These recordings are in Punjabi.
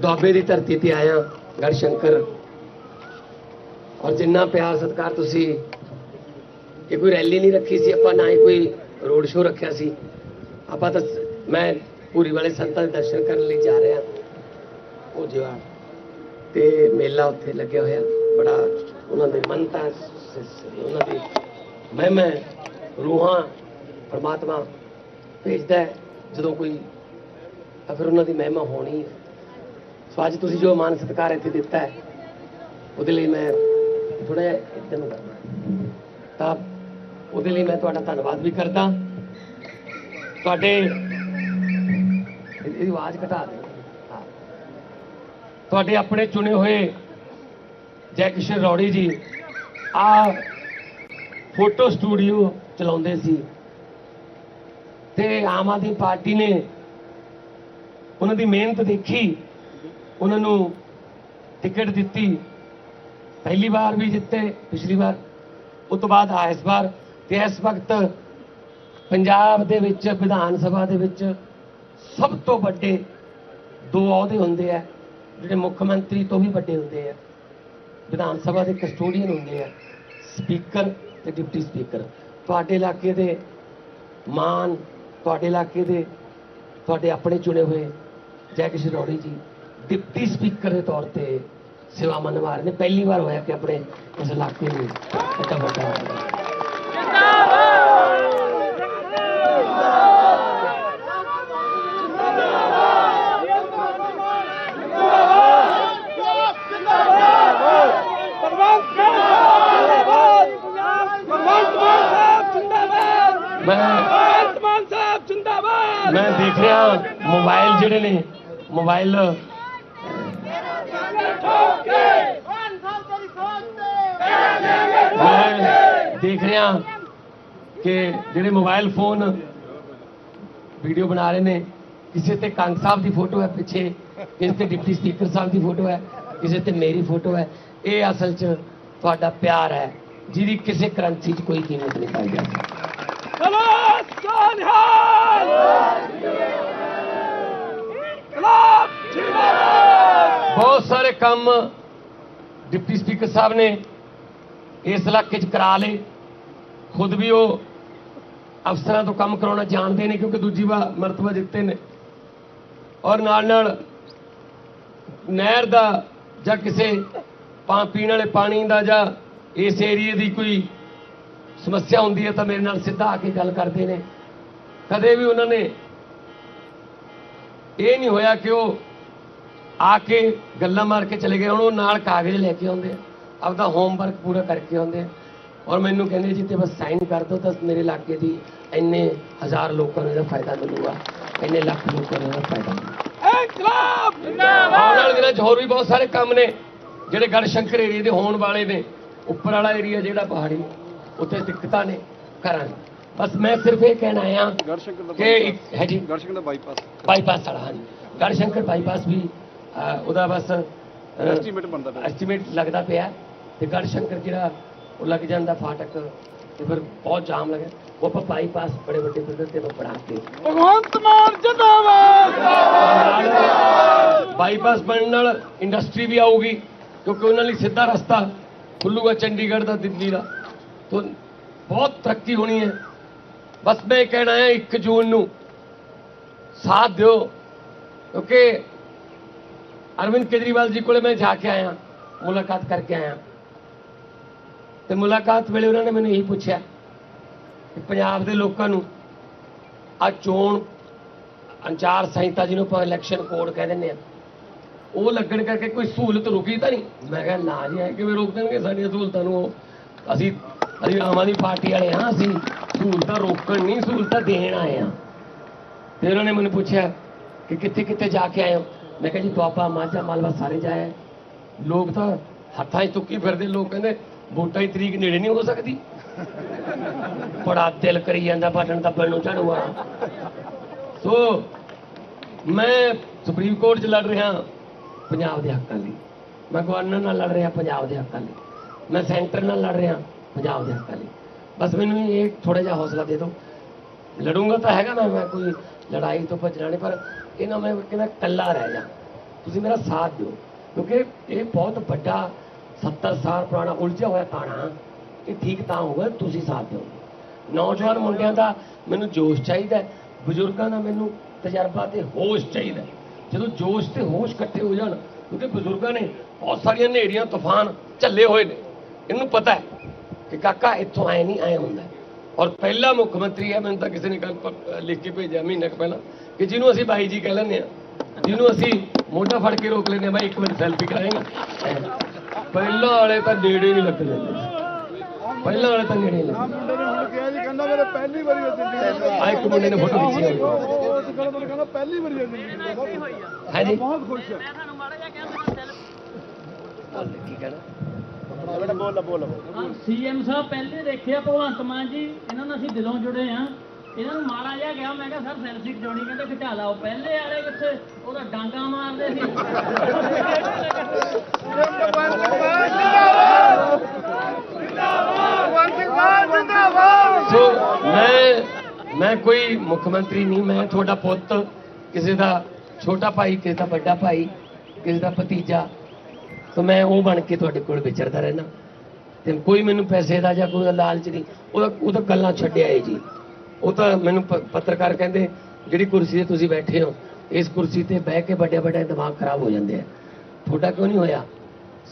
ਦੁਆਬੇ ਦੀ ਧਰਤੀ ਤੇ ਆਇਆ ਗੜ ਸ਼ੰਕਰ। ਔਰ ਜਿੰਨਾ ਪਿਆਰ ਸਤਿਕਾਰ ਤੁਸੀਂ ਇਹ ਕੋਈ ਰੈਲੀ ਨਹੀਂ ਰੱਖੀ ਸੀ, ਆਪਾਂ ਨਾ ਹੀ ਕੋਈ ਰੋਡ ਸ਼ੋਅ ਰੱਖਿਆ ਸੀ। ਆਪਾਂ ਤਾਂ ਮੈਂ ਪੂਰੀ ਵਾਲੇ ਸੰਤਾਂ ਦੇ ਦਰਸ਼ਨ ਕਰਨ ਲਈ ਜਾ ਰਿਹਾ। ਉਹ ਜਿਹਾ ਤੇ ਮੇਲਾ ਉੱਥੇ ਲੱਗਿਆ ਹੋਇਆ। ਬੜਾ ਉਹਨਾਂ ਦੇ ਮੰਨਤਾ ਉਹਨਾਂ ਦੀ ਮਹਿਮਾ, ਰੂਹਾਂ ਪਰਮਾਤਮਾ ਭੇਜਦਾ ਹੈ। ਜਦੋਂ ਕੋਈ, ਤਾਂ ਫਿਰ ਉਹਨਾਂ ਦੀ ਮਹਿਮਾ ਹੋਣੀ ਹੈ। ਸੋ ਅੱਜ ਤੁਸੀਂ ਜੋ ਮਾਨ ਸਤਿਕਾਰ ਇੱਥੇ ਦਿੱਤਾ ਹੈ, ਉਹਦੇ ਲਈ ਮੈਂ ਥੋੜਾ ਜਿਹਾ ਇੱਦਾਂ ਨੂੰ ਕਰਨਾ ਤਾਂ ਉਹਦੇ ਲਈ ਮੈਂ ਤੁਹਾਡਾ ਧੰਨਵਾਦ ਵੀ ਕਰਦਾ। ਤੁਹਾਡੇ, ਇਹਦੀ ਆਵਾਜ਼ ਘਟਾ ਦੇ ਤੁਹਾਡੇ ਆਪਣੇ ਚੁਣੇ ਹੋਏ ਜੈ ਕਿਸ਼ਨ ਰੌੜੀ ਜੀ ਆ ਫੋਟੋ ਸਟੂਡੀਓ ਚਲਾਉਂਦੇ ਸੀ। ਤੇ ਆਮ ਆਦਮੀ ਪਾਰਟੀ ਨੇ ਉਹਨਾਂ ਦੀ ਮਿਹਨਤ ਦੇਖੀ, ਉਹਨਾਂ ਨੂੰ ਟਿਕਟ ਦਿੱਤੀ, ਪਹਿਲੀ ਵਾਰ ਵੀ ਜਿੱਤੇ, ਪਿਛਲੀ ਵਾਰ, ਉਸ ਤੋਂ ਬਾਅਦ ਆ ਇਸ ਵਾਰ ਤੇ ਇਸ ਵਕਤ ਪੰਜਾਬ ਦੇ ਵਿੱਚ, ਵਿਧਾਨ ਸਭਾ ਦੇ ਵਿੱਚ ਸਭ ਤੋਂ ਵੱਡੇ ਦੋ ਅਹੁਦੇ ਹੁੰਦੇ ਆ, ਜਿਹੜੇ ਮੁੱਖ ਮੰਤਰੀ ਤੋਂ ਵੀ ਵੱਡੇ ਹੁੰਦੇ ਆ। ਵਿਧਾਨ ਸਭਾ ਦੇ ਕਸਟੋਡੀਅਨ ਹੁੰਦੇ ਆ, ਸਪੀਕਰ ਤੇ ਡਿਪਟੀ ਸਪੀਕਰ। ਤੁਹਾਡੇ ਇਲਾਕੇ ਦੇ ਮਾਨ ਤੁਹਾਡੇ ਇਲਾਕੇ ਦੇ, ਤੁਹਾਡੇ ਆਪਣੇ ਚੁਣੇ ਹੋਏ ਜੈ ਕਿਸ਼ਨ ਰੌੜੀ ਜੀ, ਡਿਪਟੀ ਸਪੀਕਰ ਦੇ ਤੌਰ ਤੇ ਸੇਵਾਵਾਂ ਨਿਭਾ ਰਹੇ ਨੇ, ਪਹਿਲੀ ਵਾਰ ਹੋਇਆ ਕਿ ਆਪਣੇ ਇਸ ਇਲਾਕੇ ਨੂੰ ਇੱਡਾ ਵੱਡਾ ਜਿਹੜੇ ਨੇ? ਮੋਬਾਈਲ। ਮੈਂ ਦੇਖ ਰਿਹਾ ਕਿ ਜਿਹੜੇ ਮੋਬਾਈਲ ਫੋਨ ਵੀਡੀਓ ਬਣਾ ਰਹੇ ਨੇ, ਕਿਸੇ ਤੇ ਕੰਗ ਸਾਹਿਬ ਦੀ ਫੋਟੋ ਹੈ ਪਿੱਛੇ, ਕਿਸੇ ਤੇ ਡਿਪਟੀ ਸਪੀਕਰ ਸਾਹਿਬ ਦੀ ਫੋਟੋ ਹੈ, ਕਿਸੇ ਤੇ ਮੇਰੀ ਫੋਟੋ ਹੈ। ਇਹ ਅਸਲ 'ਚ ਤੁਹਾਡਾ ਪਿਆਰ ਹੈ, ਜਿਹਦੀ ਕਿਸੇ ਕਰੰਸੀ 'ਚ ਕੋਈ ਕੀਮਤ ਨਹੀਂ ਪਾਈ ਜਾ ਸਕਦੀ ਬਹੁਤ ਸਾਰੇ ਕੰਮ ਡਿਪਟੀ ਸਪੀਕਰ ਸਾਹਿਬ ਨੇ ਇਸ ਇਲਾਕੇ 'ਚ ਕਰਾ ਲਏ। ਖੁਦ ਵੀ ਉਹ ਅਫਸਰਾਂ ਤੋਂ ਕੰਮ ਕਰਾਉਣਾ ਜਾਣਦੇ ਨੇ ਕਿਉਂਕਿ ਦੂਜੀ ਵਾਰ ਮਰਤਬਾ ਜਿੱਤੇ ਨੇ। ਔਰ ਨਾਲ ਨਾਲ ਨਹਿਰ ਦਾ ਜਾਂ ਕਿਸੇ ਪਾ ਪੀਣ ਵਾਲੇ ਪਾਣੀ ਦਾ ਜਾਂ ਇਸ ਏਰੀਏ ਦੀ ਕੋਈ ਸਮੱਸਿਆ ਹੁੰਦੀ ਹੈ ਤਾਂ ਮੇਰੇ ਨਾਲ ਸਿੱਧਾ ਆ ਕੇ ਗੱਲ ਕਰਦੇ ਨੇ। ਕਦੇ ਵੀ ਉਹਨਾਂ ਨੇ ਇਹ ਨਹੀਂ ਹੋਇਆ ਕਿ ਉਹ ਆ ਕੇ ਗੱਲਾਂ ਮਾਰ ਕੇ ਚਲੇ ਗਏ ਹੁਣ ਉਹ ਨਾਲ ਕਾਗਜ਼ ਲੈ ਕੇ ਆਉਂਦੇ ਆ ਆਪਦਾ ਹੋਮਵਰਕ ਪੂਰਾ ਕਰਕੇ ਆਉਂਦੇ ਆ। ਔਰ ਮੈਨੂੰ ਕਹਿੰਦੇ ਜੀ ਤੇ ਬਸ ਸਾਈਨ ਕਰ ਦਿਓ ਤਾਂ ਮੇਰੇ ਇਲਾਕੇ ਦੀ ਇੰਨੇ ਹਜ਼ਾਰ ਲੋਕਾਂ ਨੂੰ ਇਹਦਾ ਫਾਇਦਾ ਮਿਲੂਗਾ। ਇੰਨੇ ਲੱਖ ਲੋਕਾਂ ਨੂੰ ਇਹਦਾ ਫਾਇਦਾ ਮਿਲੂਗਾ। ਆਉਣ ਵਾਲੇ ਦਿਨਾਂ 'ਚ ਹੋਰ ਵੀ ਬਹੁਤ ਸਾਰੇ ਕੰਮ ਨੇ ਜਿਹੜੇ ਗੜ ਸ਼ੰਕਰ ਏਰੀਏ ਦੇ ਹੋਣ ਵਾਲੇ ਨੇ। ਉੱਪਰ ਵਾਲਾ ਏਰੀਆ ਜਿਹੜਾ ਪਹਾੜੀ ਉੱਥੇ ਦਿੱਕਤਾਂ ਨੇ ਕਰਾਂਗੇ ਬਸ ਮੈਂ ਸਿਰਫ ਇਹ ਕਹਿਣਾ ਆਇਆ ਗੜਸ਼ੰਕਰ ਕਿ ਇੱਕ ਹੈ ਜੀ ਗੜਸ਼ੰਕਰ ਦਾ ਬਾਈਪਾਸ ਬਾਈਪਾਸ ਵਾਲਾ ਹਾਂਜੀ। ਗੜ ਸ਼ੰਕਰ ਬਾਈਪਾਸ ਵੀ ਉਹਦਾ ਬਸ ਐਸਟੀਮੇਟ ਬਣਦਾ ਪਿਆ। ਐਸਟੀਮੇਟ ਲੱਗਦਾ ਪਿਆ। ਤੇ ਗੜ ਸ਼ੰਕਰ ਜਿਹੜਾ ਉਹ ਲੱਗ ਜਾਂਦਾ ਫਾਟਕ ਤੇ ਫਿਰ ਬਹੁਤ ਜਾਮ ਲੱਗਿਆ। ਉਹ ਆਪਾਂ ਬਾਈਪਾਸ ਬੜੇ ਵੱਡੇ ਪੱਧਰ ਤੇ ਆਪਾਂ ਬਣਾ ਕੇ ਭਗਵੰਤ ਮਾਨ ਜਿੰਦਾਬਾਦ! ਬਾਈਪਾਸ ਬਣਨ ਨਾਲ ਇੰਡਸਟਰੀ ਵੀ ਆਊਗੀ ਕਿਉਂਕਿ ਉਹਨਾਂ ਲਈ ਸਿੱਧਾ ਰਸਤਾ ਖੁੱਲੂਗਾ ਚੰਡੀਗੜ੍ਹ ਦਾ ਦਿੱਲੀ ਦਾ। ਤੋਂ ਬਹੁਤ ਤਰੱਕੀ ਹੋਣੀ ਹੈ। ਬਸ ਮੈਂ ਇਹ ਕਹਿਣਾ ਹੈ 1 ਜੂਨ ਨੂੰ ਸਾਥ ਦਿਓ, ਕਿਉਂਕਿ ਅਰਵਿੰਦ ਕੇਜਰੀਵਾਲ ਜੀ ਕੋਲੇ ਮੈਂ ਜਾ ਕੇ ਆਇਆ, ਮੁਲਾਕਾਤ ਕਰਕੇ ਆਇਆ। ਤੇ ਮੁਲਾਕਾਤ ਵੇਲੇ ਉਹਨਾਂ ਨੇ ਮੈਨੂੰ ਇਹੀ ਪੁੱਛਿਆ ਕਿ ਪੰਜਾਬ ਦੇ ਲੋਕਾਂ ਨੂੰ ਆ ਚੋਣ ਅੰਚਾਰ ਸੰਹਿਤਾ ਜਿਹਨੂੰ ਆਪਾਂ ਇਲੈਕਸ਼ਨ ਕੋਡ ਕਹਿ ਦਿੰਦੇ ਆ, ਉਹ ਲੱਗਣ ਕਰਕੇ ਕੋਈ ਸਹੂਲਤ ਰੁਕੀ ਤਾਂ ਨਹੀਂ। ਮੈਂ ਕਿਹਾ, ਨਾ ਜੀ ਹੈ ਕਿਵੇਂ ਰੋਕ ਦੇਣਗੇ ਸਾਡੀਆਂ ਸਹੂਲਤਾਂ ਨੂੰ ਉਹ? ਅਸੀਂ ਅਸੀਂ ਆਮ ਆਦਮੀ ਪਾਰਟੀ ਵਾਲੇ ਹਾਂ, ਅਸੀਂ ਸਹੂਲਤਾਂ ਰੋਕਣ ਨਹੀਂ, ਸਹੂਲਤਾਂ ਦੇਣ ਆਏ ਹਾਂ ਤੇ ਉਹਨਾਂ ਨੇ ਮੈਨੂੰ ਪੁੱਛਿਆ ਕਿ ਕਿੱਥੇ ਕਿੱਥੇ ਜਾ ਕੇ ਆਏ ਹੋ? ਮੈਂ ਕਿਹਾ ਜੀ ਦੁਆਬਾ ਮਾਝਾ ਮਾਲਵਾ ਸਾਰੇ ਜਾਇਆ ਲੋਕ ਤਾਂ ਹੱਥਾਂ 'ਚ ਤੁੱਕੀ ਫਿਰਦੇ, ਲੋਕ ਕਹਿੰਦੇ ਵੋਟਾਂ ਦੀ ਤਰੀਕ ਨੇੜੇ ਨਹੀਂ ਹੋ ਸਕਦੀ। ਬੜਾ ਦਿਲ ਕਰੀ ਜਾਂਦਾ ਬਟਨ ਦੱਬਣ ਨੂੰ ਝੜੂਆ ਸੋ ਮੈਂ ਸੁਪਰੀਮ ਕੋਰਟ 'ਚ ਲੜ ਰਿਹਾ ਪੰਜਾਬ ਦੇ ਹੱਕਾਂ ਲਈ। ਮੈਂ ਗਵਰਨਰ ਨਾਲ ਲੜ ਰਿਹਾ, ਪੰਜਾਬ ਦੇ ਹੱਕਾਂ ਲਈ। ਮੈਂ ਸੈਂਟਰ ਨਾਲ ਲੜ ਰਿਹਾ, ਪੰਜਾਬ ਦੇ ਹੱਕਾਂ ਲਈ। ਬਸ ਮੈਨੂੰ ਇਹ ਥੋੜਾ ਜਿਹਾ ਹੌਸਲਾ ਦੇ ਦਿਓ। ਲੜੂੰਗਾ ਤਾਂ ਹੈਗਾ ਨਾ ਮੈਂ ਕੋਈ ਲੜਾਈ ਤੋਂ ਭੱਜਣਾ ਨਹੀਂ, ਪਰ ਇਹ ਨਾ ਮੈਂ ਕਹਿੰਦਾ ਇਕੱਲਾ ਰਹਿ ਜਾ। ਤੁਸੀਂ ਮੇਰਾ ਸਾਥ ਦਿਓ, ਕਿਉਂਕਿ ਇਹ ਬਹੁਤ ਵੱਡਾ 70 ਸਾਲ ਪੁਰਾਣਾ ਉਲਝਿਆ ਹੋਇਆ ਤਾਣਾ, ਇਹ ਠੀਕ ਤਾਂ ਹੋਊਗਾ, ਤੁਸੀਂ ਸਾਥ ਦਿਓ। ਨੌਜਵਾਨ ਮੁੰਡਿਆਂ ਦਾ ਮੈਨੂੰ ਜੋਸ਼ ਚਾਹੀਦਾ, ਬਜ਼ੁਰਗਾਂ ਦਾ ਮੈਨੂੰ ਤਜਰਬਾ ਤੇ ਹੋਸ਼ ਚਾਹੀਦਾ। ਜਦੋਂ ਜੋਸ਼ ਤੇ ਹੋਸ਼ ਇਕੱਠੇ ਹੋ ਜਾਣ, ਕਿਉਂਕਿ ਬਜ਼ੁਰਗਾਂ ਨੇ ਬਹੁਤ ਸਾਰੀਆਂ ਨੇੜੀਆਂ ਤੂਫਾਨ ਝੱਲੇ ਹੋਏ ਨੇ, ਇਹਨੂੰ ਪਤਾ ਹੈ। ਕਿ ਕਾਕਾ ਇੱਥੋਂ ਆਏ ਨਹੀਂ ਆਏ ਹੁੰਦਾ। ਔਰ ਪਹਿਲਾ ਮੁੱਖ ਮੰਤਰੀ ਹੈ ਮੈਨੂੰ ਤਾਂ ਕਿਸੇ ਨੇ ਕੱਲ ਲਿਖ ਕੇ ਭੇਜਿਆ ਮਹੀਨਾ ਪਹਿਲਾਂ ਕਿ ਜਿਹਨੂੰ ਅਸੀਂ ਬਾਈ ਜੀ ਕਹਿ ਲੈਂਦੇ ਆ ਜਿਹਨੂੰ ਅਸੀਂ ਮੋਢਾ ਫੜ ਕੇ ਰੋਕ ਲੈਂਦੇ ਆ ਬਾਈ ਇੱਕ ਮਿੰਟ ਸੈਲਫੀ ਕਰਾਏਗਾ? ਪਹਿਲਾਂ ਵਾਲੇ ਤਾਂ ਨੇੜੇ ਨਹੀਂ ਲੱਗਦੇ। ਪਹਿਲਾਂ ਵਾਲੇ ਤਾਂ ਨੇੜੇ ਨਹੀਂ ਆ ਲੱਗਦੇ। ਮੁੰਡੇ ਨੇ ਹੁਣ ਕਿਹਾ ਜੀ ਕਹਿੰਦਾ ਮੇਰੇ ਪਹਿਲੀ ਵਾਰੀ ਜ਼ਿੰਦਗੀ ਆ ਇੱਕ ਮੁੰਡੇ ਨੇ ਫੋਟੋ ਖਿੱਚੀ ਉਹ ਉਸ ਗੱਲ ਤੋਂ ਕਹਿੰਦਾ ਪਹਿਲੀ ਵਾਰੀ ਹੈ ਜ਼ਿੰਦਗੀ ਵਿੱਚ ਹੈ ਜੀ ਬਹੁਤ ਖੁਸ਼ ਹੈ ਕੀ ਕਹਿਣਾ? ਬੇਟਾ ਬੋਲ ਬੋਲ ਸੀਐਮ ਸਾਹਿਬ ਪਹਿਲੇ ਦੇਖਿਆ ਭਗਵੰਤ ਮਾਨ ਜੀ ਇਹਨਾਂ ਨਾਲ ਅਸੀਂ ਦਿਲੋਂ ਜੁੜੇ ਆ ਇਹਨਾਂ ਨੂੰ ਮਾੜਾ ਜਿਹਾ ਗਿਆ ਮੈਂ ਕਿਹਾ ਸਰ ਸੈਲਫੀ ਖਿਚਾਉਣੀ ਕਹਿੰਦੇ ਖਿਚਾ ਲਾਓ। ਪਹਿਲੇ ਵਾਲੇ ਕਿੱਥੇ? ਉਹਦਾ ਡਾਂਗਾ ਮਾਰਦੇ ਸੀ। ਸੋ ਮੈਂ ਮੈਂ ਕੋਈ ਮੁੱਖ ਮੰਤਰੀ ਨਹੀਂ ਮੈਂ ਤੁਹਾਡਾ ਪੁੱਤ ਕਿਸੇ ਦਾ ਛੋਟਾ ਭਾਈ ਕਿਸੇ ਦਾ ਵੱਡਾ ਭਾਈ ਕਿਸੇ ਦਾ ਭਤੀਜਾ ਤਾਂ ਮੈਂ ਉਹ ਬਣ ਕੇ ਤੁਹਾਡੇ ਕੋਲ ਵਿਚਰਦਾ ਰਹਿਣਾ ਤੇ ਕੋਈ ਮੈਨੂੰ ਪੈਸੇ ਦਾ ਜਾਂ ਕੋਈ ਲਾਲਚ ਨਹੀਂ ਉਹਦਾ ਉਹ ਤਾਂ ਗੱਲਾਂ ਛੱਡਿਆ ਏ ਜੀ। ਉਹ ਤਾਂ ਮੈਨੂੰ ਪੱਤਰਕਾਰ ਕਹਿੰਦੇ ਜਿਹੜੀ ਕੁਰਸੀ ਤੇ ਤੁਸੀਂ ਬੈਠੇ ਹੋ ਇਸ ਕੁਰਸੀ ਤੇ ਬਹਿ ਕੇ ਵੱਡੇ ਵੱਡੇ ਦਿਮਾਗ ਖਰਾਬ ਹੋ ਜਾਂਦੇ ਆ। ਤੁਹਾਡਾ ਕਿਉਂ ਨਹੀਂ ਹੋਇਆ?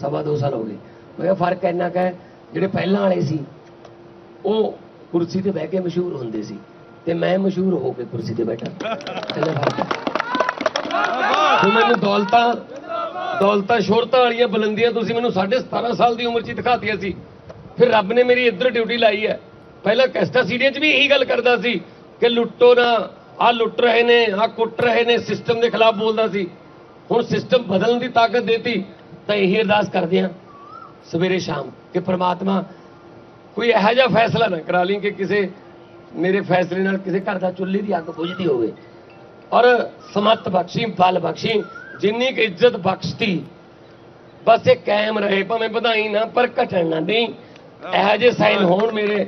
ਸਵਾ ਦੋ ਸਾਲ ਹੋ ਗਏ। ਮੈਂ ਕਿਹਾ ਫ਼ਰਕ ਇੰਨਾ ਕੁ ਹੈ ਜਿਹੜੇ ਪਹਿਲਾਂ ਵਾਲੇ ਸੀ ਉਹ ਕੁਰਸੀ ਤੇ ਬਹਿ ਕੇ ਮਸ਼ਹੂਰ ਹੁੰਦੇ ਸੀ। ਤੇ ਮੈਂ ਮਸ਼ਹੂਰ ਹੋ ਕੇ ਕੁਰਸੀ ਤੇ ਬੈਠਾ। ਇਹਦਾ ਫ਼ਰਕ ਹੈ। ਮੈਨੂੰ ਦੌਲਤਾਂ ਦੌਲਤਾਂ ਸ਼ੋਹਰਤਾਂ ਵਾਲੀਆਂ ਬੁਲੰਦੀਆਂ ਤੁਸੀਂ ਮੈਨੂੰ 17.5 ਸਾਲ ਦੀ ਉਮਰ 'ਚ ਹੀ ਦਿਖਾਤੀਆਂ ਸੀ। ਫਿਰ ਰੱਬ ਨੇ ਮੇਰੀ ਇੱਧਰ ਡਿਊਟੀ ਲਾਈ ਹੈ। ਪਹਿਲਾਂ ਕੈਸਟਾ ਸੀਰੀਆ 'ਚ ਵੀ ਇਹੀ ਗੱਲ ਕਰਦਾ ਸੀ ਕਿ ਲੁੱਟੋ ਨਾ ਆ ਲੁੱਟ ਰਹੇ ਨੇ ਆ ਕੁੱਟ ਰਹੇ ਨੇ, ਸਿਸਟਮ ਦੇ ਖਿਲਾਫ ਬੋਲਦਾ ਸੀ। ਹੁਣ ਸਿਸਟਮ ਬਦਲਣ ਦੀ ਤਾਕਤ ਦੇਤੀ, ਤਾਂ ਇਹੀ ਅਰਦਾਸ ਕਰਦੇ ਆ ਸਵੇਰੇ ਸ਼ਾਮ ਕਿ ਪ੍ਰਮਾਤਮਾ ਕੋਈ ਇਹੋ ਜਿਹਾ ਫੈਸਲਾ ਨਾ ਕਰਾ ਲਈ ਕਿ ਕਿਸੇ ਮੇਰੇ ਫੈਸਲੇ ਨਾਲ ਕਿਸੇ ਘਰ ਦਾ ਚੁੱਲ੍ਹੇ ਦੀ ਅੱਗ ਬੁਝਦੀ ਹੋਵੇ। ਔਰ ਸਮਤ ਬਖਸ਼ੀ ਬਲ ਬਖਸ਼ੀ ਜਿੰਨੀ ਕੁ ਇੱਜ਼ਤ ਬਖਸ਼ਤੀ ਬਸ ਇਹ ਕਾਇਮ ਰਹੇ ਭਾਵੇਂ ਵਧਾਈ ਨਾ ਪਰ ਘਟਣ ਨਾ ਨਹੀਂ ਇਹੋ ਜਿਹੇ ਸਾਈਨ ਹੋਣ ਮੇਰੇ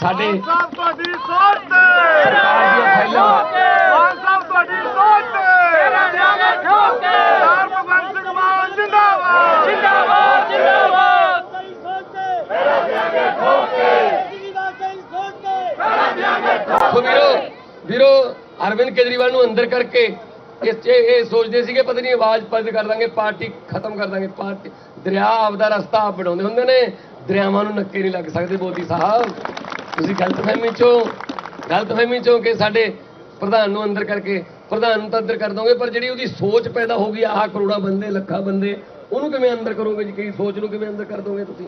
ਸਾਡੇ ਸਾਹਿਬ ਤੁਹਾਡੀ ਸੋਚ ਤੇ। ਸਰਕਾਰ ਦੀਆਂ ਫਾਈਲਾਂ ਮਾਨ ਸਾਹਿਬ ਤੁਹਾਡੀ ਸੋਚ ਤੇ। ਤੇਰਾ ਜਾਗਾ ਠੋਕੇ ਸਰਦਾਰ ਭਗਵੰਤ ਸਿੰਘ ਮਾਨ ਜਿੰਦਾਬਾਦ। ਜਿੰਦਾਬਾਦ ਜਿੰਦਾਬਾਦ। ਸੋ ਵੀਰੋ ਵੀਰੋ ਅਰਵਿੰਦ ਕੇਜਰੀਵਾਲ ਨੂੰ ਅੰਦਰ ਕਰਕੇ ਇਸ ਇਹ ਸੋਚਦੇ ਸੀਗੇ, ਪਤਾ ਨਹੀਂ ਆਵਾਜ਼ ਬੰਦ ਕਰ ਦਾਂਗੇ, ਪਾਰਟੀ ਖਤਮ ਕਰ ਦਾਂਗੇ, ਪਾਰਟੀ। ਦਰਿਆ ਆਪਦਾ ਰਸਤਾ ਆਪ ਬਣਾਉਂਦੇ ਹੁੰਦੇ ਨੇ, ਦਰਿਆਵਾਂ ਨੂੰ ਨੱਕੇ ਨਹੀਂ ਲੱਗ ਸਕਦੇ ਮੋਦੀ ਸਾਹਿਬ। ਤੁਸੀਂ ਗਲਤਫਹਿਮੀ ਚੋਂ ਗਲਤਫਹਿਮੀ ਚੋਂ ਕਿ ਸਾਡੇ ਪ੍ਰਧਾਨ ਨੂੰ ਅੰਦਰ ਕਰਕੇ, ਪ੍ਰਧਾਨ ਨੂੰ ਤਾਂ ਅੰਦਰ ਕਰ ਦੋਗੇ, ਪਰ ਜਿਹੜੀ ਉਹਦੀ ਸੋਚ ਪੈਦਾ ਹੋ ਗਈ, ਆਹ ਕਰੋੜਾਂ ਬੰਦੇ, ਲੱਖਾਂ ਬੰਦੇ, ਉਹਨੂੰ ਕਿਵੇਂ ਅੰਦਰ ਕਰੋਗੇ ਜੀ? ਕੀ ਸੋਚ ਨੂੰ ਕਿਵੇਂ ਅੰਦਰ ਕਰ ਦੋਗੇ ਤੁਸੀਂ?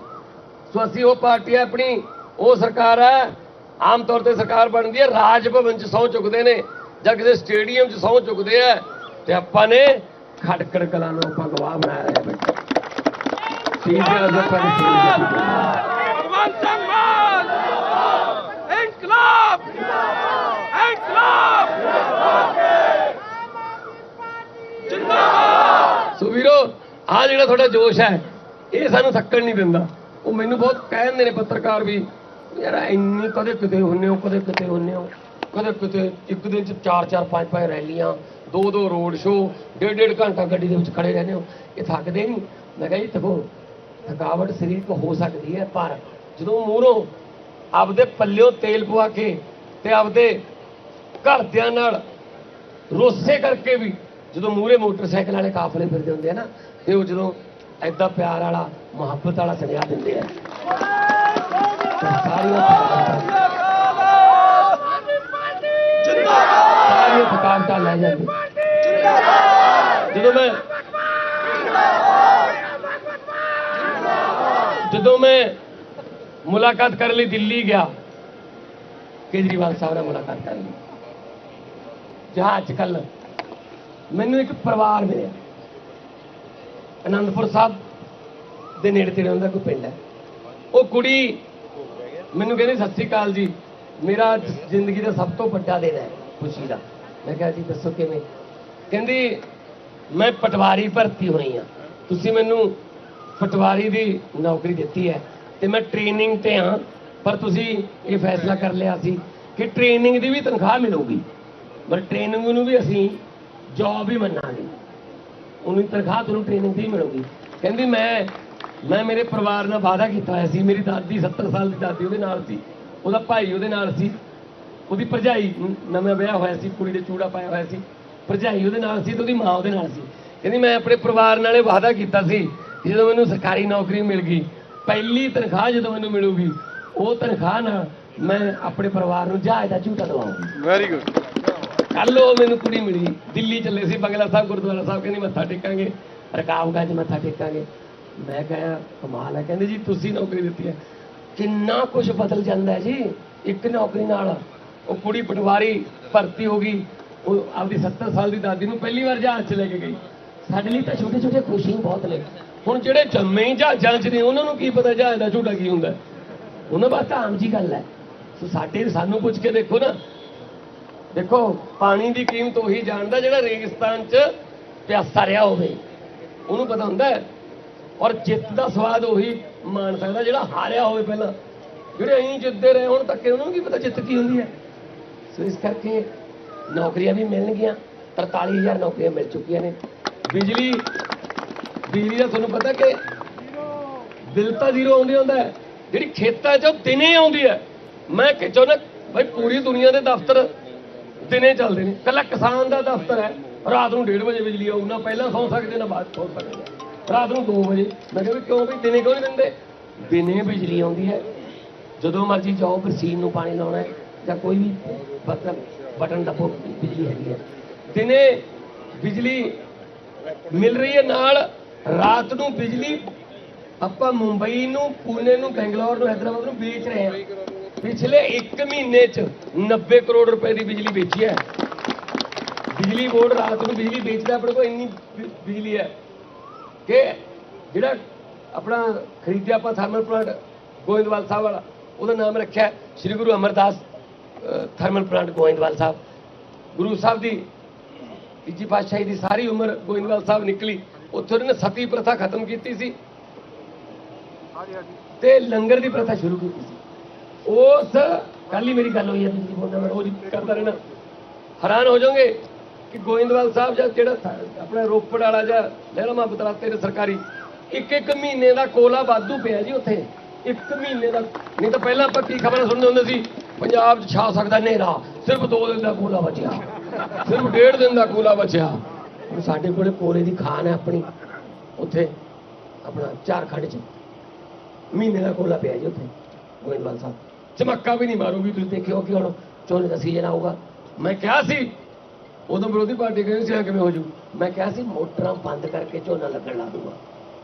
ਸੋ ਅਸੀਂ ਉਹ ਪਾਰਟੀ ਹੈ ਆਪਣੀ, ਉਹ ਸਰਕਾਰ ਹੈ, ਆਮ ਤੌਰ ਤੇ ਸਰਕਾਰ ਬਣਦੀ ਹੈ ਰਾਜ ਭਵਨ ਚ ਸਹੁੰ ਚੁੱਕਦੇ ਨੇ। ਜਾਂ ਕਿਸੇ ਸਟੇਡੀਅਮ ਚ ਸਹੁੰ ਚੁੱਕਦੇ ਆ ਤੇ ਆਪਾਂ ਨੇ ਖੜਕੜ ਕਲਾਂ ਨੂੰ ਆਪਾਂ ਗਵਾਹ ਬਣਾਇਆ ਹੈ ਬੱਚੇ ਭਗਵੰਤ ਸਿੰਘ ਮਾਨ ਇਨਕਲਾਬ। ਇਨਕਲਾਬ। ਸੋ ਵੀਰੋ ਆ ਜਿਹੜਾ ਤੁਹਾਡਾ ਜੋਸ਼ ਹੈ ਇਹ ਸਾਨੂੰ ਥੱਕਣ ਨਹੀਂ ਦਿੰਦਾ। ਉਹ ਮੈਨੂੰ ਬਹੁਤ ਕਹਿੰਦੇ ਨੇ ਪੱਤਰਕਾਰ ਵੀ ਯਾਰ ਇੰਨੀ ਕਦੇ ਕਿਤੇ ਹੁੰਨੇ ਹੋ ਕਦੇ ਕਿਤੇ ਹੁੰਨੇ ਹੋ। ਕਦੇ ਕਿਤੇ ਇੱਕ ਦਿਨ ਚ ਚਾਰ ਚਾਰ ਪੰਜ ਪੰਜ ਰੈਲੀਆਂ ਦੋ ਦੋ ਰੋਡ ਸ਼ੋਅ ਡੇਢ ਡੇਢ ਘੰਟਾ ਗੱਡੀ ਦੇ ਵਿੱਚ ਖੜੇ ਰਹਿੰਦੇ ਹੋ। ਇਹ ਥੱਕਦੇ ਨਹੀਂ। ਮੈਂ ਕਿਹਾ ਜੀ ਦੇਖੋ ਥਕਾਵਟ ਸਰੀਰਕ ਹੋ ਸਕਦੀ ਹੈ ਪਰ ਜਦੋਂ ਮੂਹਰੋਂ ਆਪਦੇ ਪੱਲਿਓ ਤੇਲ ਪਵਾ ਕੇ ਤੇ ਆਪਦੇ ਘਰਦਿਆਂ ਨਾਲ ਰੋਸੇ ਕਰਕੇ ਵੀ ਜਦੋਂ ਮੂਰੇ ਮੋਟਰਸਾਈਕਲ ਵਾਲੇ ਕਾਫਲੇ ਫਿਰਦੇ ਹੁੰਦੇ ਆ ਨਾ ਤੇ ਉਹ ਜਦੋਂ ਐਦਾਂ ਪਿਆਰ ਵਾਲਾ ਮੁਹੱਬਤ ਵਾਲਾ ਸੁਨੇਹਾ ਦਿੰਦੇ ਆ। ਤੇ ਸਾਰੀਆਂ ਸਾਰੀਆਂ ਲੈ ਜਾਂਦੇ ਜਦੋਂ ਮੈਂ ਜਦੋਂ ਮੈਂ ਮੁਲਾਕਾਤ ਕਰਨ ਲਈ, ਦਿੱਲੀ ਗਿਆ, ਕੇਜਰੀਵਾਲ ਸਾਹਿਬ ਨਾਲ ਮੁਲਾਕਾਤ ਕਰਨ ਲਈ। ਜਹਾਜ਼ 'ਚ ਕੱਲ ਮੈਨੂੰ ਇੱਕ ਪਰਿਵਾਰ ਮਿਲਿਆ। ਅਨੰਦਪੁਰ ਸਾਹਿਬ ਦੇ ਨੇੜੇ ਤੇੜੇ ਹੁੰਦਾ ਕੋਈ ਪਿੰਡ ਹੈ। ਉਹ ਕੁੜੀ ਮੈਨੂੰ ਕਹਿੰਦੀ, ਸਤਿ ਸ੍ਰੀ ਅਕਾਲ ਜੀ, ਮੇਰਾ ਜ਼ਿੰਦਗੀ ਦਾ ਸਭ ਤੋਂ ਵੱਡਾ ਦਿਨ ਹੈ ਖੁਸ਼ੀ ਦਾ। ਮੈਂ ਕਿਹਾ ਜੀ, ਦੱਸੋ ਕਿਵੇਂ? ਕਹਿੰਦੀ, ਮੈਂ ਪਟਵਾਰੀ ਭਰਤੀ ਹੋਈ ਆ। ਤੁਸੀਂ ਮੈਨੂੰ ਪਟਵਾਰੀ ਦੀ ਨੌਕਰੀ ਦਿੱਤੀ ਹੈ ਤੇ ਮੈਂ ਟ੍ਰੇਨਿੰਗ ਤੇ ਹਾਂ ਪਰ ਤੁਸੀਂ ਇਹ ਫੈਸਲਾ ਕਰ ਲਿਆ ਸੀ ਕਿ ਟ੍ਰੇਨਿੰਗ ਦੀ ਵੀ ਤਨਖਾਹ ਮਿਲੂਗੀ। ਪਰ ਟ੍ਰੇਨਿੰਗ ਨੂੰ ਵੀ ਅਸੀਂ ਜੌਬ ਹੀ ਮੰਨਾਂਗੇ। ਉਹਨੂੰ ਤਨਖਾਹ ਤੁਹਾਨੂੰ ਟ੍ਰੇਨਿੰਗ ਦੀ ਮਿਲੂਗੀ। ਕਹਿੰਦੀ, ਮੈਂ ਮੈਂ ਮੇਰੇ ਪਰਿਵਾਰ ਨਾਲ ਵਾਅਦਾ ਕੀਤਾ ਹੋਇਆ ਸੀ। ਮੇਰੀ ਦਾਦੀ 70 ਸਾਲ ਦੀ ਦਾਦੀ ਉਹਦੇ ਨਾਲ ਸੀ। ਉਹਦਾ ਭਾਈ ਉਹਦੇ ਨਾਲ ਸੀ। ਉਹਦੀ ਭਰਜਾਈ ਨਵਾਂ ਵਿਆਹ ਹੋਇਆ ਸੀ ਕੁੜੀ ਦੇ ਚੂੜਾ ਪਾਇਆ ਹੋਇਆ ਸੀ। ਭਰਜਾਈ ਉਹਦੇ ਨਾਲ ਸੀ ਤੇ ਉਹਦੀ ਮਾਂ ਉਹਦੇ ਨਾਲ ਸੀ। ਕਹਿੰਦੀ ਮੈਂ ਆਪਣੇ ਪਰਿਵਾਰ ਨਾਲੇ ਵਾਅਦਾ ਕੀਤਾ ਸੀ ਜਦੋਂ ਮੈਨੂੰ ਸਰਕਾਰੀ ਨੌਕਰੀ ਮਿਲ ਗਈ ਪਹਿਲੀ ਤਨਖਾਹ ਜਦੋਂ ਮੈਨੂੰ ਮਿਲੂਗੀ ਉਹ ਤਨਖਾਹ ਨਾਲ ਮੈਂ ਆਪਣੇ ਪਰਿਵਾਰ ਨੂੰ ਜਹਾਜ਼ ਦਾ ਝੂਟਾ ਦਵਾਉਂਗੀ। ਵੈਰੀ ਗੁੱਡ ਕੱਲ ਉਹ ਮੈਨੂੰ ਕੁੜੀ ਮਿਲੀ ਦਿੱਲੀ ਚੱਲੇ ਸੀ ਬੰਗਲਾ ਸਾਹਿਬ ਗੁਰਦੁਆਰਾ ਸਾਹਿਬ ਕਹਿੰਦੀ ਮੱਥਾ ਟੇਕਾਂਗੇ ਰਕਾਬਗੰਜ ਮੱਥਾ ਟੇਕਾਂਗੇ। ਮੈਂ ਕਿਹਾ ਕਮਾਲ ਹੈ ਕਹਿੰਦੇ ਜੀ ਤੁਸੀਂ ਨੌਕਰੀ ਦਿੱਤੀ ਹੈ। ਕਿੰਨਾ ਕੁਝ ਬਦਲ ਜਾਂਦਾ ਹੈ ਜੀ ਇੱਕ ਨੌਕਰੀ ਨਾਲ। ਉਹ ਕੁੜੀ ਪਟਵਾਰੀ ਭਰਤੀ ਹੋ ਗਈ ਉਹ ਆਪਦੀ 70 ਸਾਲ ਦੀ ਦਾਦੀ ਨੂੰ ਪਹਿਲੀ ਵਾਰ ਜਹਾਜ਼ 'ਚ ਲੈ ਕੇ ਗਈ। ਸਾਡੇ ਲਈ ਤਾਂ ਛੋਟੇ ਛੋਟੇ ਖੁਸ਼ੀ ਬਹੁਤ ਨੇ। ਹੁਣ ਜਿਹੜੇ ਜੰਮੇ ਹੀ ਜਹਾਜ਼ਾਂ 'ਚ ਨੇ ਉਹਨਾਂ ਨੂੰ ਕੀ ਪਤਾ ਜਹਾਜ਼ ਦਾ ਝੂਟਾ ਕੀ ਹੁੰਦਾ? ਉਹਨਾਂ ਵਾਸਤੇ ਆਮ ਜੀ ਗੱਲ ਹੈ। ਸੋ ਸਾਡੇ ਸਾਨੂੰ ਪੁੱਛ ਕੇ ਦੇਖੋ ਨਾ। ਦੇਖੋ ਪਾਣੀ ਦੀ ਕੀਮਤ ਉਹੀ ਜਾਣਦਾ ਜਿਹੜਾ ਰੇਗਿਸਤਾਨ 'ਚ ਪਿਆਸਾ ਰਿਹਾ ਹੋਵੇ। ਉਹਨੂੰ ਪਤਾ ਹੁੰਦਾ ਹੈ। ਔਰ ਜਿੱਤ ਦਾ ਸਵਾਦ ਉਹੀ ਮਾਣ ਸਕਦਾ ਜਿਹੜਾ ਹਾਰਿਆ ਹੋਵੇ ਪਹਿਲਾਂ। ਜਿਹੜੇ ਐਂ ਜਿੱਤਦੇ ਰਹੇ ਹੁਣ ਤੱਕ ਉਹਨਾਂ ਨੂੰ ਕੀ ਪਤਾ ਜਿੱਤ ਕੀ ਹੁੰਦੀ ਹੈ। ਸੋ ਇਸ ਕਰਕੇ ਨੌਕਰੀਆਂ ਵੀ ਮਿਲਣਗੀਆਂ 43000 ਨੌਕਰੀਆਂ ਮਿਲ ਚੁੱਕੀਆਂ ਨੇ। ਬਿਜਲੀ ਬਿਜਲੀ ਦਾ ਤੁਹਾਨੂੰ ਪਤਾ ਕਿ ਬਿੱਲ ਤਾਂ ਜ਼ੀਰੋ ਆਉਂਦੇ ਹੁੰਦਾ ਹੈ। ਜਿਹੜੀ ਖੇਤਾਂ 'ਚ ਉਹ ਦਿਨੇ ਆਉਂਦੀ ਹੈ। ਮੈਂ ਕਿ ਚਾਹੁੰਦਾ ਭਾਈ ਪੂਰੀ ਦੁਨੀਆ ਦੇ ਦਫ਼ਤਰ ਦਿਨੇ ਚੱਲਦੇ ਨੇ। ਕੱਲਾ ਕਿਸਾਨ ਦਾ ਦਫ਼ਤਰ ਹੈ। ਰਾਤ ਨੂੰ 1:30 ਵਜੇ ਬਿਜਲੀ ਆਊ, ਨਾ ਪਹਿਲਾਂ ਸੌ ਸਕਦੇ, ਨਾ ਬਾਅਦ ਸੌ ਸਕਦੇ। ਰਾਤ ਨੂੰ 2 ਵਜੇ। ਮੈਂ ਕਿਹਾ ਵੀ ਕਿਉਂ ਵੀ ਦਿਨੇ ਕਿਉਂ ਨਹੀਂ ਦਿੰਦੇ? ਦਿਨੇ ਬਿਜਲੀ ਆਉਂਦੀ ਹੈ। ਜਦੋਂ ਮਰਜ਼ੀ ਜਾਓ, ਮਸ਼ੀਨ ਨੂੰ ਪਾਣੀ ਲਾਉਣਾ ਹੈ। ਜਾਂ ਕੋਈ ਵੀ ਬਟਨ ਬਟਨ ਦਬੋ, ਬਿਜਲੀ ਹੈਗੀ ਹੈ। ਦਿਨੇ ਬਿਜਲੀ ਮਿਲ ਰਹੀ ਹੈ ਨਾਲ, ਰਾਤ ਨੂੰ ਬਿਜਲੀ ਆਪਾਂ ਮੁੰਬਈ ਨੂੰ, ਪੂਨੇ ਨੂੰ, ਬੈਂਗਲੌਰ ਨੂੰ, ਹੈਦਰਾਬਾਦ ਨੂੰ ਵੇਚ ਰਹੇ ਹਾਂ। ਪਿਛਲੇ 1 ਮਹੀਨੇ ਚ 90 ਕਰੋੜ ਰੁਪਏ ਦੀ ਬਿਜਲੀ ਵੇਚੀ ਹੈ। ਬਿਜਲੀ ਬੋਰਡ ਰਾਤ ਨੂੰ ਬਿਜਲੀ ਵੇਚਦਾ, ਆਪਣੇ ਕੋਲ ਇੰਨੀ ਬਿਜਲੀ ਹੈ ਕਿ ਜਿਹੜਾ ਆਪਣਾ ਖਰੀਦਿਆ ਆਪਾਂ ਥਰਮਲ ਪਲਾਂਟ ਗੋਇੰਦਵਾਲ ਸਾਹਿਬ ਵਾਲਾ, ਉਹਦਾ ਨਾਮ ਰੱਖਿਆ ਸ੍ਰੀ ਗੁਰੂ ਅਮਰਦਾਸ ਥਰਮਲ ਪਲਾਂਟ ਗੋਇੰਦਵਾਲ ਸਾਹਿਬ। ਗੁਰੂ ਸਾਹਿਬ ਦੀ ਤੀਜੀ ਪਾਤਸ਼ਾਹੀ ਦੀ ਸਾਰੀ ਉਮਰ ਗੋਇੰਦਵਾਲ ਸਾਹਿਬ ਨਿਕਲੀ। ਉੱਥੇ ਉਹਨਾਂ ਸਤੀ ਪ੍ਰਥਾ ਖਤਮ ਕੀਤੀ ਸੀ। ਤੇ ਲੰਗਰ ਦੀ ਪ੍ਰਥਾ ਸ਼ੁਰੂ ਕੀਤੀ ਸੀ। ਉਸ ਕੱਲ ਹੀ ਮੇਰੀ ਗੱਲ ਹੋਈ ਹੈ ਤੁਸੀਂ ਬੋਲਣਾ ਮੈਂ ਰੋਜ਼ ਕਰਦਾ ਰਹਿਣਾ। ਹੈਰਾਨ ਹੋ ਜਾਓਗੇ ਕਿ ਗੋਇੰਦਵਾਲ ਸਾਹਿਬ ਜਾਂ ਜਿਹੜਾ ਆਪਣਾ ਰੋਪੜ ਵਾਲਾ ਜਾਂ ਲਹਿਰਾ ਮੁਹੱਬਤ ਰਾਤੇ ਦੇ ਸਰਕਾਰੀ ਇੱਕ ਇੱਕ ਮਹੀਨੇ ਦਾ ਕੋਲਾ ਵਾਧੂ ਪਿਆ ਜੀ ਉੱਥੇ। ਇੱਕ ਮਹੀਨੇ ਦਾ ਨਹੀਂ ਤਾਂ ਪਹਿਲਾਂ ਆਪਾਂ ਕੀ ਖਬਰਾਂ ਸੁਣਦੇ ਹੁੰਦੇ ਸੀ? ਪੰਜਾਬ 'ਚ ਛਾ ਸਕਦਾ ਹਨੇਰਾ। ਸਿਰਫ 2 ਦਿਨ ਦਾ ਕੂਲਾ ਬਚਿਆ। ਸਿਰਫ ਡੇਢ ਦਿਨ ਦਾ ਕੋਲਾ ਬਚਿਆ। ਹੁਣ ਸਾਡੇ ਕੋਲੇ ਕੋਲੇ ਦੀ ਖਾਨ ਹੈ ਆਪਣੀ। ਉੱਥੇ ਆਪਣਾ ਝਾਰਖੰਡ 'ਚ। ਮਹੀਨੇ ਦਾ ਕੋਲਾ ਪਿਆ ਜੀ ਉੱਥੇ, ਗੋਇੰਦਵਾਲ ਸਾਹਿਬ। ਚਮੱਕਾ ਵੀ ਨਹੀਂ ਮਾਰੂਗੀ, ਤੁਸੀਂ ਦੇਖਿਓ ਕਿ ਹੁਣ ਝੋਨੇ ਦਾ ਸੀਜ਼ਨ ਆਊਗਾ। ਮੈਂ ਕਿਹਾ ਸੀ, ਉਦੋਂ ਵਿਰੋਧੀ ਪਾਰਟੀ ਕਹਿੰਦੀ ਸੀ ਕਿਵੇਂ ਹੋ ਜੂ ਮੈਂ ਕਿਹਾ ਸੀ, ਮੋਟਰਾਂ ਬੰਦ ਕਰਕੇ ਝੋਨਾ ਲੱਗਣ ਲਾ ਦੂੰਗਾ।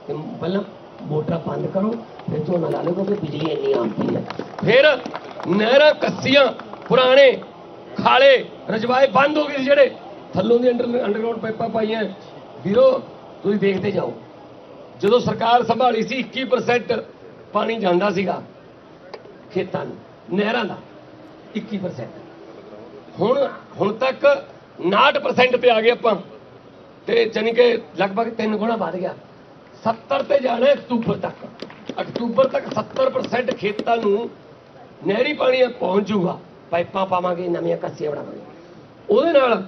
ਤੇ ਪਹਿਲਾਂ ਮੋਟਰਾਂ ਬੰਦ ਕਰੋ, ਫਿਰ ਝੋਨਾ ਲਾ ਲਓ ਕਿਉਂਕਿ ਬਿਜਲੀ ਇੰਨੀ ਆਉਂਦੀ ਹੈ। ਫਿਰ ਨਹਿਰਾਂ ਕੱਸੀਆਂ, ਪੁਰਾਣੇ, ਖਾਲੇ, ਰਜਵਾਏ ਬੰਦ ਹੋ ਗਏ ਸੀ ਜਿਹੜੇ। ਥੱਲੋਂ ਦੀ ਅੰਡਰ ਅੰਡਰਗਰਾਉਂਡ ਪਾਈਪਾਂ ਪਾਈਆਂ। ਵੀਰੋ, ਤੁਸੀਂ ਦੇਖਦੇ ਜਾਓ। ਜਦੋਂ ਸਰਕਾਰ ਸੰਭਾਲੀ ਸੀ 21% ਪਾਣੀ ਜਾਂਦਾ ਸੀਗਾ ਖੇਤਾਂ ਨੂੰ, ਨਹਿਰਾਂ ਦਾ 21% ਹੁਣ ਹੁਣ ਤੱਕ 59% ਤੇ ਆ ਗਏ ਆਪਾਂ। ਤੇ ਜਾਣੀ ਕਿ ਲਗਭਗ ਤਿੰਨ ਗੁਣਾ ਵੱਧ ਗਿਆ। 70 ਤੇ ਜਾਣਾ ਅਕਤੂਬਰ ਤੱਕ। ਅਕਤੂਬਰ ਤੱਕ 70% ਖੇਤਾਂ ਨੂੰ ਨਹਿਰੀ ਪਾਣੀ ਪਹੁੰਚ ਜਾਊਗਾ। ਪਾਈਪਾਂ ਪਾਵਾਂਗੇ, ਨਵੀਆਂ ਕੱਸੀਆਂ ਬਣਾਵਾਂਗੇ। ਉਹਦੇ ਨਾਲ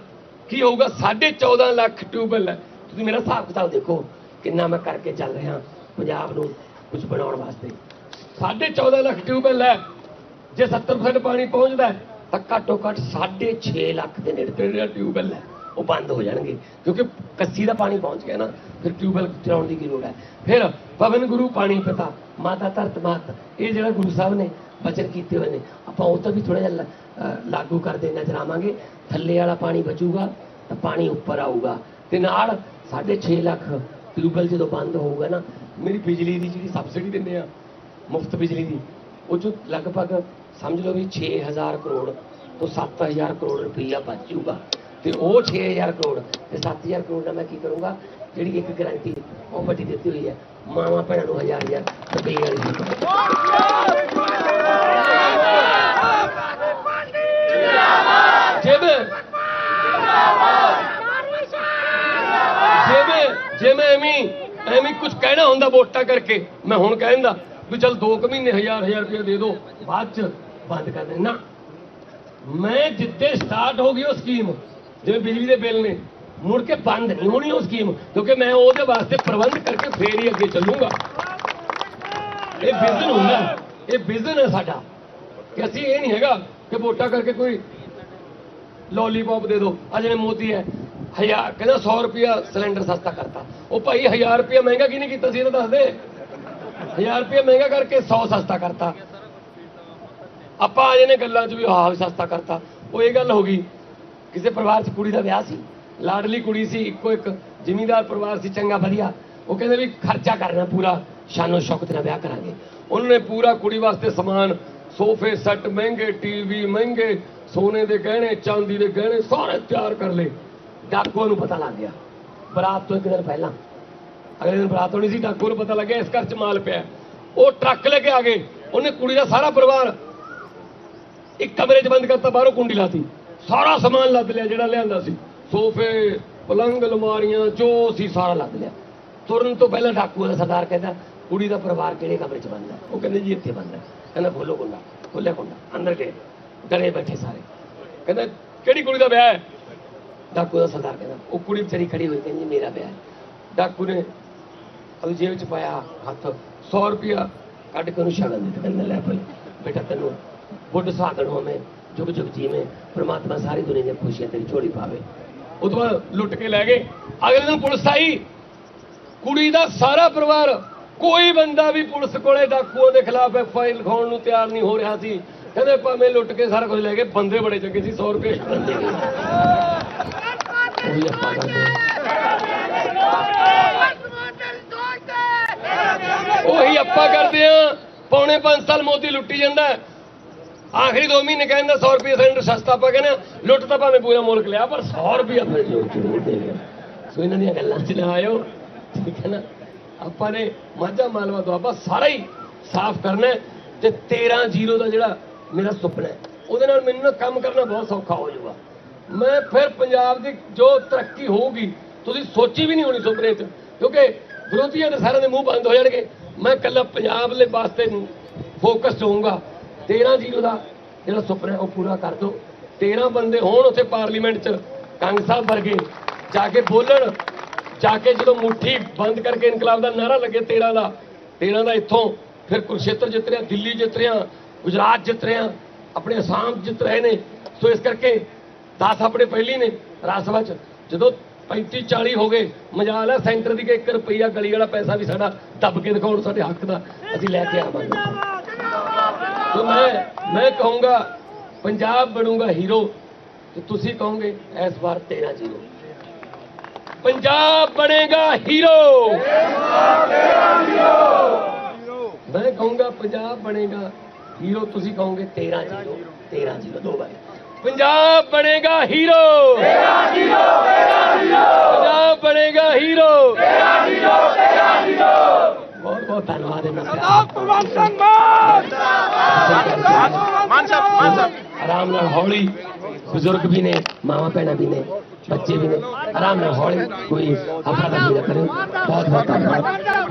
ਕੀ ਹੋਊਗਾ? 14.5 ਲੱਖ ਟਿਊਬਵੈੱਲ ਹੈ। ਤੁਸੀਂ ਮੇਰਾ ਹਿਸਾਬ ਕਿਤਾਬ ਦੇਖੋ, ਕਿੰਨਾ ਮੈਂ ਕਰਕੇ ਚੱਲ ਰਿਹਾ ਪੰਜਾਬ ਨੂੰ ਕੁਝ ਬਣਾਉਣ ਵਾਸਤੇ। 14.5 ਲੱਖ ਟਿਊਬਵੈੱਲ ਹੈ। ਜੇ 70% ਪਾਣੀ ਪਹੁੰਚਦਾ ਤਾਂ ਘੱਟੋ ਘੱਟ 6.5 ਲੱਖ ਦੇ ਨੇੜੇ ਤੇੜੇ ਜਿਹੜਾ ਟਿਊਬਵੈੱਲ ਹੈ। ਉਹ ਬੰਦ ਹੋ ਜਾਣਗੇ। ਕਿਉਂਕਿ ਕੱਸੀ ਦਾ ਪਾਣੀ ਪਹੁੰਚ ਗਿਆ ਨਾ, ਫਿਰ ਟਿਊਬਵੈੱਲ ਚਲਾਉਣ ਦੀ ਕੀ ਲੋੜ ਹੈ? ਫਿਰ ਪਵਨ ਗੁਰੂ ਪਾਣੀ ਪਿਤਾ, ਮਾਤਾ ਧਰਤ ਮਾਤ, ਇਹ ਜਿਹੜਾ ਗੁਰੂ ਸਾਹਿਬ ਨੇ ਬਚਨ ਕੀਤੇ ਹੋਏ ਨੇ, ਆਪਾਂ ਉਹ ਤਾਂ ਵੀ ਥੋੜਾ ਜਿਹਾ ਲਾਗੂ ਕਰਦੇ ਨਜ਼ਰ ਆਵਾਂਗੇ। ਥੱਲੇ ਵਾਲਾ ਪਾਣੀ ਬਚੂਗਾ, ਤਾਂ ਪਾਣੀ ਉੱਪਰ ਆਊਗਾ। ਤੇ ਨਾਲ 6.5 ਲੱਖ ਟਿਊਬਵੈੱਲ ਜਦੋਂ ਬੰਦ ਹੋਊਗਾ ਨਾ, ਮੇਰੀ ਬਿਜਲੀ ਦੀ ਜਿਹੜੀ ਸਬਸਿਡੀ ਦਿੰਦੇ ਆ, ਮੁਫਤ ਬਿਜਲੀ ਦੀ, ਉਹ ਚੋਂ ਲਗਭਗ ਸਮਝ ਲਓ ਵੀ 6000 ਕਰੋੜ ਤੋਂ 7000 ਕਰੋੜ ਰੁਪਈਆ ਬਚ ਜਾਊਗਾ। ਤੇ ਉਹ 6000 ਕਰੋੜ ਤੇ 7000 ਕਰੋੜ ਨਾਲ ਮੈਂ ਕੀ ਕਰੂੰਗਾ? ਜਿਹੜੀ ਇੱਕ ਗਾਰੰਟੀ ਉਹ ਵੱਡੀ ਦਿੱਤੀ ਹੋਈ ਹੈ। ਮਾਵਾਂ ਭੈਣਾਂ ਨੂੰ ਹਜ਼ਾਰ ਹਜ਼ਾਰ ਰੁਪਏ ਵਾਲੀ ਜੇ ਮੈਂ ਜਿਵੇਂ ਜੇ ਮੈਂ ਐਵੇਂ ਐਵੇਂ ਕੁਝ ਕਹਿਣਾ ਹੁੰਦਾ ਵੋਟਾਂ ਕਰਕੇ। ਮੈਂ ਹੁਣ ਕਹਿੰਦਾ ਵੀ ਚਲ 2 ਕੁ ਮਹੀਨੇ ਹਜ਼ਾਰ ਹਜ਼ਾਰ ਰੁਪਏ ਦੇ ਦਿਓ ਬਾਅਦ ਚ ਬੰਦ ਕਰ ਦੇ ਮੈਂ ਜਿੱਤੇ ਸਟਾਰਟ ਹੋ ਗਈ ਉਹ ਸਕੀਮ ਜਿਵੇਂ ਬਿਜਲੀ ਦੇ ਬਿੱਲ ਨੇ, ਮੁੜ ਕੇ ਬੰਦ ਨਹੀਂ ਹੋਣੀ ਉਹ ਸਕੀਮ ਕਿਉਂਕਿ ਮੈਂ ਉਹਦੇ ਵਾਸਤੇ ਪ੍ਰਬੰਧ ਕਰਕੇ ਫੇਰ ਹੀ ਅੱਗੇ ਚੱਲੂਗਾ। ਇਹ ਵਿਜ਼ਨ ਹੁੰਦਾ, ਇਹ ਵਿਜ਼ਨ ਹੈ ਸਾਡਾ। ਕਿ ਅਸੀਂ ਇਹ ਨਹੀਂ ਹੈਗਾ ਕਿ ਵੋਟਾਂ ਕਰਕੇ ਕੋਈ ਲੋਲੀਪੌਪ ਦੇ ਦਿਓ। ਆ ਜਿਹੜੇ ਮੋਦੀ ਹੈ, ਹਜ਼ਾਰ, ਕਹਿੰਦਾ 100 ਰੁਪਿਆ ਸਿਲੰਡਰ ਸਸਤਾ ਕਰਤਾ। ਉਹ ਭਾਈ 1000 ਰੁਪਿਆ ਮਹਿੰਗਾ ਕਿਹਨੇ ਕੀਤਾ ਸੀ ਇਹ ਤਾਂ ਦੱਸ ਦੇ। 1000 ਰੁਪਿਆ ਮਹਿੰਗਾ ਕਰਕੇ 100 ਸਸਤਾ ਕਰਤਾ। ਆਪਾਂ ਆ ਨੇ ਗੱਲਾਂ 'ਚ ਵੀ, ਆਹ ਵੀ ਸਸਤਾ ਕਰਤਾ। ਉਹ ਇਹ ਗੱਲ ਹੋ ਗਈ ਕਿਸੇ ਪਰਿਵਾਰ 'ਚ ਕੁੜੀ ਦਾ ਵਿਆਹ ਸੀ, ਲਾਡਲੀ ਕੁੜੀ ਸੀ, ਇੱਕੋ ਇੱਕ ਜ਼ਿਮੀਂਦਾਰ ਪਰਿਵਾਰ ਸੀ, ਚੰਗਾ, ਵਧੀਆ। ਉਹ ਕਹਿੰਦੇ ਵੀ ਖਰਚਾ ਕਰਨਾ ਪੂਰਾ, ਸ਼ਾਨੋ ਸ਼ੌਕਤ ਨਾਲ ਵਿਆਹ ਕਰਾਂਗੇ। ਉਹਨਾਂ ਨੇ ਪੂਰਾ ਕੁੜੀ ਵਾਸਤੇ ਸਮਾਨ, ਸੋਫੇ, ਸੈੱਟ, ਮਹਿੰਗੇ ਟੀਵੀ, ਮਹਿੰਗੇ ਸੋਨੇ ਦੇ ਗਹਿਣੇ, ਚਾਂਦੀ ਦੇ ਗਹਿਣੇ, ਸਾਰੇ ਤਿਆਰ ਕਰ ਲਏ। ਡਾਕੂਆਂ ਨੂੰ ਪਤਾ ਲੱਗ ਗਿਆ। ਬਰਾਤ ਤੋਂ ਇੱਕ ਦਿਨ ਪਹਿਲਾਂ, ਅਗਲੇ ਦਿਨ ਬਰਾਤ ਹੋਣੀ ਸੀ ਡਾਕੂ ਨੂੰ ਪਤਾ ਲੱਗਿਆ ਇਸ ਘਰ 'ਚ ਮਾਲ ਪਿਆ। ਉਹ ਟਰੱਕ ਲੈ ਕੇ ਆ ਗਏ। ਉਹਨੇ ਕੁੜੀ ਦਾ ਸਾਰਾ ਪਰਿਵਾਰ ਇੱਕ ਕਮਰੇ 'ਚ ਬੰਦ ਕਰਤਾ, ਬਾਹਰੋਂ ਕੁੰਡੀ ਲਾਤੀ। ਸਾਰਾ ਸਮਾਨ ਲੱਦ ਲਿਆ ਜਿਹੜਾ ਲਿਆਂਦਾ ਸੀ। ਸੋਫੇ, ਪਲੰਗ, ਅਲਮਾਰੀਆਂ, ਜੋ ਸੀ ਸਾਰਾ ਲੱਦ ਲਿਆ। ਤੁਰਨ ਤੋਂ ਪਹਿਲਾਂ ਡਾਕੂ ਦਾ ਸਰਦਾਰ ਕਹਿੰਦਾ, ਕੁੜੀ ਦਾ ਪਰਿਵਾਰ ਕਿਹੜੇ ਕਮਰੇ 'ਚ ਬੰਦ ਉਹ ਕਹਿੰਦੇ ਜੀ ਇੱਥੇ ਬੰਦ ਕਹਿੰਦਾ ਖੋਲੋ ਕੁੰਡਾ, ਖੋਲਿਆ ਕੁੰਡਾ, ਅੰਦਰ ਗਏ। ਡਰੇ ਬੈਠੇ ਸਾਰੇ। ਕਹਿੰਦਾ, ਕਿਹੜੀ ਕੁੜੀ ਦਾ ਵਿਆਹ ਹੈ? ਡਾਕੂ ਦਾ ਸਰਦਾਰ ਕਹਿੰਦਾ, ਉਹ ਕੁੜੀ ਵਿਚਾਰੀ ਖੜੀ ਹੋਈ ਕਹਿੰਦੀ, ਮੇਰਾ ਵਿਆਹ ਹੈ। ਡਾਕੂ ਨੇ ਆਪਣੀ ਜੇਬ 'ਚ ਪਾਇਆ ਹੱਥ 100 ਰੁਪਿਆ ਕੱਢ ਕੇ ਉਹਨੂੰ ਸ਼ਗਨ ਦਿੱਤਾ। ਕਹਿੰਦਾ, ਲੈ ਭਾਈ, ਬੇਟਾ ਤੈਨੂੰ ਬੁੱਢ ਸਾਧਣੋਂ ਮੈਂ। ਜੁਗ ਜੁਗ ਜੀਵੇਂ ਪ੍ਰਮਾਤਮਾ ਸਾਰੀ ਦੁਨੀਆ ਦੀਆਂ ਖੁਸ਼ੀਆਂ ਤੇਰੀ ਝੋਲੀ ਪਾਵੇ। ਉਹ ਤੋਂ ਬਾਅਦ ਲੁੱਟ ਕੇ ਲੈ ਗਏ। ਅਗਲੇ ਦਿਨ ਪੁਲਿਸ ਆਈ। ਕੁੜੀ ਦਾ ਸਾਰਾ ਪਰਿਵਾਰ ਕੋਈ ਬੰਦਾ ਵੀ ਪੁਲਿਸ ਕੋਲੇ ਡਾਕੂਆਂ ਦੇ ਖਿਲਾਫ ਫਾਈਲ ਲਿਖਾਉਣ ਨੂੰ ਤਿਆਰ ਨਹੀਂ ਹੋ ਰਿਹਾ ਸੀ। ਕਹਿੰਦੇ ਭਾਵੇਂ ਲੁੱਟ ਕੇ ਸਾਰਾ ਕੁਝ ਲੈ ਗਏ ਬੰਦੇ ਬੜੇ ਚੰਗੇ ਸੀ 100 ਰੁਪਏ ਬੰਦੇ ਉਹੀ ਆਪਾਂ ਕਰਦੇ ਆ ਪੌਣੇ 5 ਸਾਲ ਮੋਦੀ ਲੁੱਟੀ ਜਾਂਦਾ। ਆਖਰੀ 2 ਮਹੀਨੇ ਕਹਿੰਦਾ 100 ਰੁਪਏ ਸਿਲੰਡਰ ਸਸਤਾ ਪਾ ਕੇ ਲੁੱਟ ਤਾਂ ਭਾਵੇਂ ਪੂਰਾ ਮੁਲਕ ਲਿਆ, ਪਰ 100 ਰੁਪਏ ਫਿਰ ਸੋ ਇਹਨਾਂ ਦੀਆਂ ਗੱਲਾਂ ਚ ਨਾ ਆਇਓ। ਠੀਕ ਹੈ ਨਾ? ਆਪਾਂ ਨੇ ਮਾਝਾ ਮਾਲਵਾ ਦੁਆਬਾ ਸਾਰਾ ਹੀ ਸਾਫ਼ ਕਰਨਾ ਹੈ ਤੇ 13 ਜ਼ੀਰੋ ਦਾ ਜਿਹੜਾ ਮੇਰਾ ਸੁਪਨਾ ਹੈ, ਉਹਦੇ ਨਾਲ ਮੈਨੂੰ ਨਾ ਕੰਮ ਕਰਨਾ ਬਹੁਤ ਸੌਖਾ ਹੋ ਜਾਊਗਾ। ਮੈਂ ਫਿਰ ਪੰਜਾਬ ਦੀ ਜੋ ਤਰੱਕੀ ਹੋਊਗੀ, ਤੁਸੀਂ ਸੋਚੀ ਵੀ ਨਹੀਂ ਹੋਣੀ ਸੁਪਨੇ 'ਚ, ਕਿਉਂਕਿ ਵਿਰੋਧੀਆਂ ਦੇ ਸਾਰਿਆਂ ਦੇ ਮੂੰਹ ਬੰਦ ਹੋ ਜਾਣਗੇ। ਮੈਂ ਕੱਲਾ ਪੰਜਾਬ ਦੇ ਵਾਸਤੇ ਫੋਕਸ ਹੋਊਂਗਾ। 13 ਜ਼ੀਰੋ ਦਾ ਜਿਹੜਾ ਸੁਪਨਾ ਉਹ ਪੂਰਾ ਕਰ ਦੋ। 13 ਬੰਦੇ ਹੋਣ ਉੱਥੇ ਪਾਰਲੀਮੈਂਟ 'ਚ ਕੰਗ ਸਾਹਿਬ ਵਰਗੇ। ਜਾ ਕੇ ਬੋਲਣ, ਜਾ ਕੇ ਜਦੋਂ ਮੁੱਠੀ ਬੰਦ ਕਰਕੇ ਇਨਕਲਾਬ ਦਾ ਨਾਰਾ ਲੱਗੇ 13 ਦਾ 13 ਦਾ ਇੱਥੋਂ ਫਿਰ ਕੁਰਸ਼ੇਤਰ ਜਿੱਤ ਰਿਹਾ, ਦਿੱਲੀ ਜਿੱਤ ਰਿਹਾ, ਗੁਜਰਾਤ ਜਿੱਤ ਰਿਹਾ, ਆਪਣੇ ਅਸਾਮ ਜਿੱਤ ਰਹੇ ਨੇ। ਸੋ ਇਸ ਕਰਕੇ 10 ਆਪਣੇ ਪਹਿਲੀ ਨੇ ਰਾਜ ਸਭਾ ਚ। ਜਦੋਂ 35 40 ਹੋ ਗਏ, ਮਜਾਲ ਹੈ ਸੈਂਟਰ ਦੀ ਕਿ 1 ਰੁਪਈਆ ਗਲੀ ਵਾਲਾ ਪੈਸਾ ਵੀ ਸਾਡਾ ਦੱਬ ਕੇ ਦਿਖਾਉਣ ਸਾਡੇ ਹੱਕ ਦਾ, ਅਸੀਂ ਲੈ ਕੇ ਆਵਾਂਗੇ। ਸੋ ਮੈਂ ਮੈਂ ਕਹੂੰਗਾ, ਪੰਜਾਬ ਬਣੂਗਾ ਹੀਰੋ ਤੇ ਤੁਸੀਂ ਕਹੋਗੇ, ਇਸ ਵਾਰ 13 ਜ਼ੀਰੋ। ਪੰਜਾਬ ਬਣੇਗਾ ਹੀਰੋ ਮੈਂ ਕਹੂੰਗਾ, ਪੰਜਾਬ ਬਣੇਗਾ ਹੀਰੋ ਤੁਸੀਂ ਕਹੋਗੇ 13 ਜ਼ੀਰੋ 13 ਜ਼ੀਰੋ, ਦੋ ਵਾਰੀ। ਪੰਜਾਬ ਬਣੇਗਾ ਹੀਰੋ 13 ਜ਼ੀਰੋ 13 ਜ਼ੀਰੋ ਪੰਜਾਬ ਬਣੇਗਾ ਹੀਰੋ 13 ਜ਼ੀਰੋ 13 ਜ਼ੀਰੋ ਬਹੁਤ ਬਹੁਤ ਧੰਨਵਾਦ ਹੈ ਸਰਦਾਰ ਭਗਵੰਤ ਸਿੰਘ ਮਾਨ ਮਾਨ ਸਾਹਿਬ ਮਾਨ ਸਾਹਿਬ ਆਰਾਮ ਨਾਲ ਹੌਲੀ ਬਜ਼ੁਰਗ ਵੀ ਨੇ ਮਾਵਾ